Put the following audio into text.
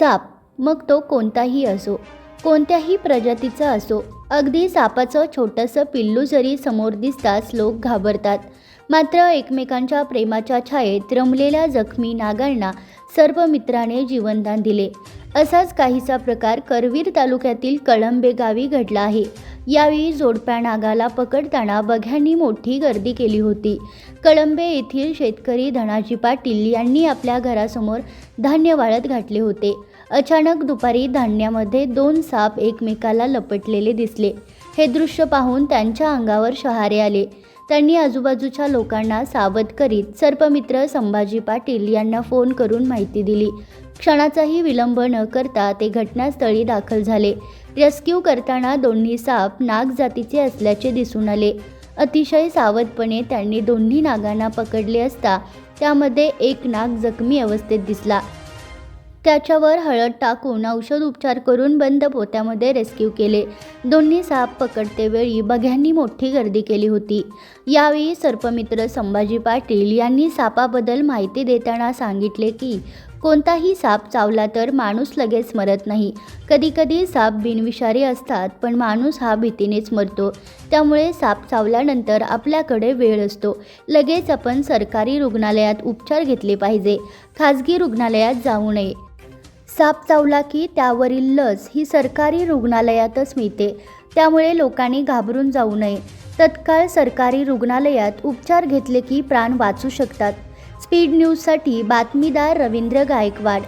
साप मग तो कोणताही असो कोणत्याही प्रजातीचा असो अगदी सापाचं छोटंसं पिल्लू जरी समोर दिसताच लोक घाबरतात. मात्र एकमेकांच्या प्रेमाच्या छायेत रमलेल्या जखमी नागांना सर्व मित्राने जीवनदान दिले. असाच काहीसा प्रकार करवीर तालुक्यातील कळंबे गावी घडला आहे. यावेळी जोडप्या नागाला पकडताना बघ्यांनी मोठी गर्दी केली होती. कळंबे येथील शेतकरी धनाजी पाटील यांनी आपल्या घरासमोर धान्य वाळत घातले होते. अचानक दुपारी धान्यामध्ये दोन साप एकमेकाला लपटलेले दिसले. हे दृश्य पाहून त्यांच्या अंगावर शहारे आले. त्यांनी आजूबाजूच्या लोकांना सावध करीत सर्पमित्र संभाजी पाटील यांना फोन करून माहिती दिली. क्षणाचाही विलंब न करता ते घटनास्थळी दाखल झाले. रेस्क्यू करताना दोन्ही साप नाग जातीचे असल्याचे दिसून आले. अतिशय सावधपणे त्यांनी दोन्ही नागांना पकडले असता त्यामध्ये एक नाग जखमी अवस्थेत दिसला. त्याच्यावर हळद टाकून औषध उपचार करून बंद पोत्यामध्ये रेस्क्यू केले. दोन्ही साप पकडतेवेळी बघ्यांनी मोठी गर्दी केली होती. यावेळी सर्पमित्र संभाजी पाटील यांनी सापाबद्दल माहिती देताना सांगितले की कोणताही साप चावला तर माणूस लगेच मरत नाही. कधीकधी साप बिनविषारी असतात पण माणूस हा भीतीनेच मरतो. त्यामुळे साप चावल्यानंतर आपल्याकडे वेळ असतो. लगेच आपण सरकारी रुग्णालयात उपचार घेतले पाहिजे. खाजगी रुग्णालयात जाऊ नये. साप चावला की त्यावरील लस ही सरकारी रुग्णालयातच मिळते. त्यामुळे लोकांनी घाबरून जाऊ नये. तत्काळ सरकारी रुग्णालयात उपचार घेतले की प्राण वाचू शकतात. स्पीड न्यूजसाठी बातमीदार रवींद्र गायकवाड.